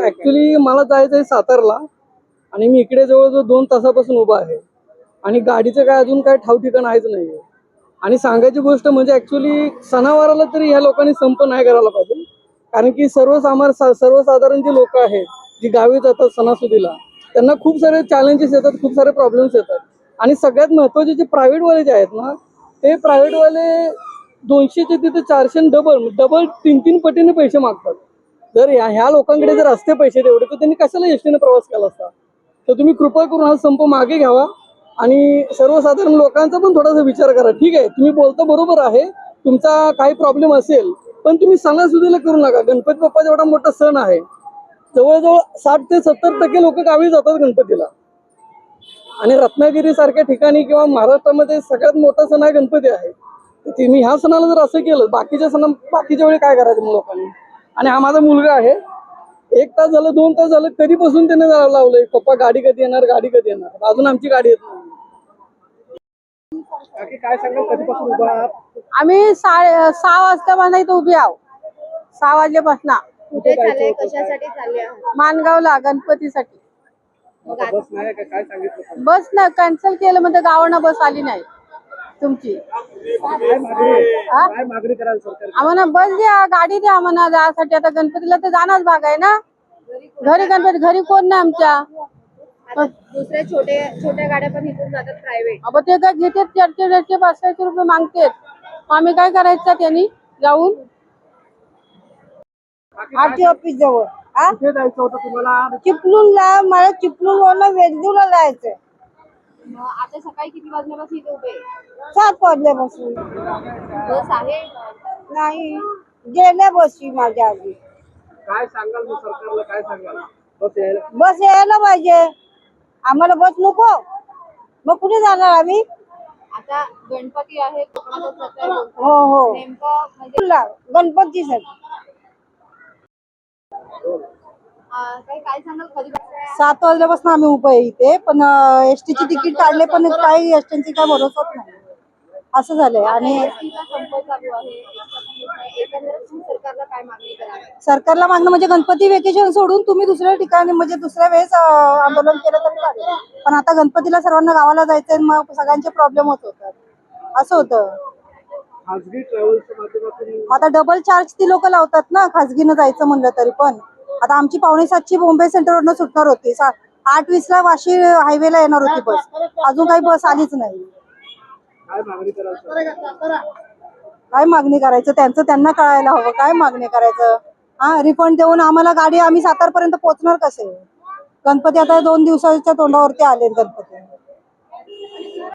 Actually मला जायचं? आहे सातारला. आणि मी इकडे जवळजवळ दोन तासापासून उभा आहे. आणि गाडीचं काय अजून काय ठाव ठिकाण आहेच नाहीये. आणि सांगायची गोष्ट म्हणजे ऍक्च्युली सणावाराला तरी ह्या लोकांनी संप नाही करायला पाहिजे. कारण की सर्वसामार सर्वसाधारण जी लोक आहेत जी गावी जातात सणासुदीला त्यांना खूप सारे चॅलेंजेस येतात खूप सारे प्रॉब्लेम्स येतात. आणि सगळ्यात महत्त्वाचे जे प्रायव्हेटवाले जे आहेत ना ते प्रायव्हेटवाले दोनशेचे तिथे चारशे डबल डबल तीन तीन पटीने पैसे मागतात. जर ह्या ह्या लोकांकडे जर असते पैसे तेवढे तर त्यांनी कशाला एसटीने प्रवास केला असता? तर तुम्ही कृपा करून हा संप मागे घ्यावा आणि सर्वसाधारण लोकांचा पण थोडासा विचार करा. ठीक आहे तुम्ही बोलता बरोबर आहे तुमचा काही प्रॉब्लेम असेल पण तुम्ही सणासुदीला करू नका. गणपती बाप्पाचा एवढा मोठा सण आहे. जवळजवळ साठ ते सत्तर टक्के लोक गावी जातात गणपतीला. आणि रत्नागिरी सारख्या ठिकाणी किंवा महाराष्ट्रामध्ये सगळ्यात मोठा सण हा गणपती आहे. तुम्ही ह्या सणाला जर असं केलं बाकीच्या सणा बाकीच्या वेळी काय करायचं लोकांनी? आणि हा माझा मुलगा आहे एक तास झालं दोन तास झालं कधीपासून त्याने लावलंय? पप्पा गाडी कधी येणार गाडी कधी येणार? अजून आमची गाडी येत नाही. काकी काय सांगाल कधीपासून उभा आहात? आम्ही सहा वाजता इथं उभी आहो. सहा वाजल्यापासून कुठे चालले? कशासाठी चालले आहात? मानगावला गणपतीसाठी. मग आता बस नाही का? काय सांगितलं? बस ना कॅन्सल केलं म्हणजे गावानं बस आली नाही. तुमची? काय मागणी? काय मागणी कराल सरकार? आम्हाला बस द्या गाडी द्या आम्हाला. जायसाठी आता गणपतीला तर जाणारच भाग आहे ना? घरी गणपती घरी कोण नाही आमच्या? आता दुसऱ्या छोटे छोट्या गाड्या पण इथून जातात प्रायव्हेट अब ते काय घेतात चारशे चारशे पाचशे रुपये मागतात. आम्ही काय करायचं त्यांनी? जाऊन? आरटी ऑफिस जवळ. हा? कुठे जायचं होतं तुम्हाला? चिपळूणला मला जायचं आता सकाळी किती वाजल्यापासून इथे उभे? आहे? सात वाजल्यापासून बस। आहे? नाही गेल्या बसची माझ्या आधी। काय सांगाल मग सरकारला? काय सांगाल? बस यायला? बस यायला पाहिजे। आम्हाला बस नको। मग कुठे जाणार आम्ही? आता गणपती आहे. हो हो. नेमकं म्हणजे ला, गणपतीसाठी अं, काही काय सांगाल? कधी सात वाजल्यापासून आम्ही उभे आहे इथे पण एस टीची तिकीट काढले पण काही एस टीची काय भरोसाच नाही. असं झालंय. आणि सरकारला काय मागणी कराल सरकारला मागणं म्हणजे गणपती वेकेशन सोडून तुम्ही दुसऱ्या ठिकाणी म्हणजे दुसऱ्या वेळेस आंदोलन केलं तरी चालेल. पण आता गणपतीला सर्वांना गावाला जायचंय मग सगळ्यांचे प्रॉब्लेम होत होतात. असं होतं. आता डबल चार्ज ती लोक लावतात ना खाजगीनं जायचं म्हणलं तरी पण. आता आमची पावणे सातची बॉम्बे सेंटरवरनं सुटणार होती. आठ वीस ला वाशी हायवेला येणार होती बस अजून काही बस आलीच नाही. काय मागणी काय मागणी करायचं? त्यांचं त्यांना कळायला हवं. काय मागणी करायचं? हा रिफंड देऊन आम्हाला गाडी आम्ही सातारपर्यंत पोहोचणार कसे? गणपती आता दोन दिवसाच्या तोंडावरती आले गणपती.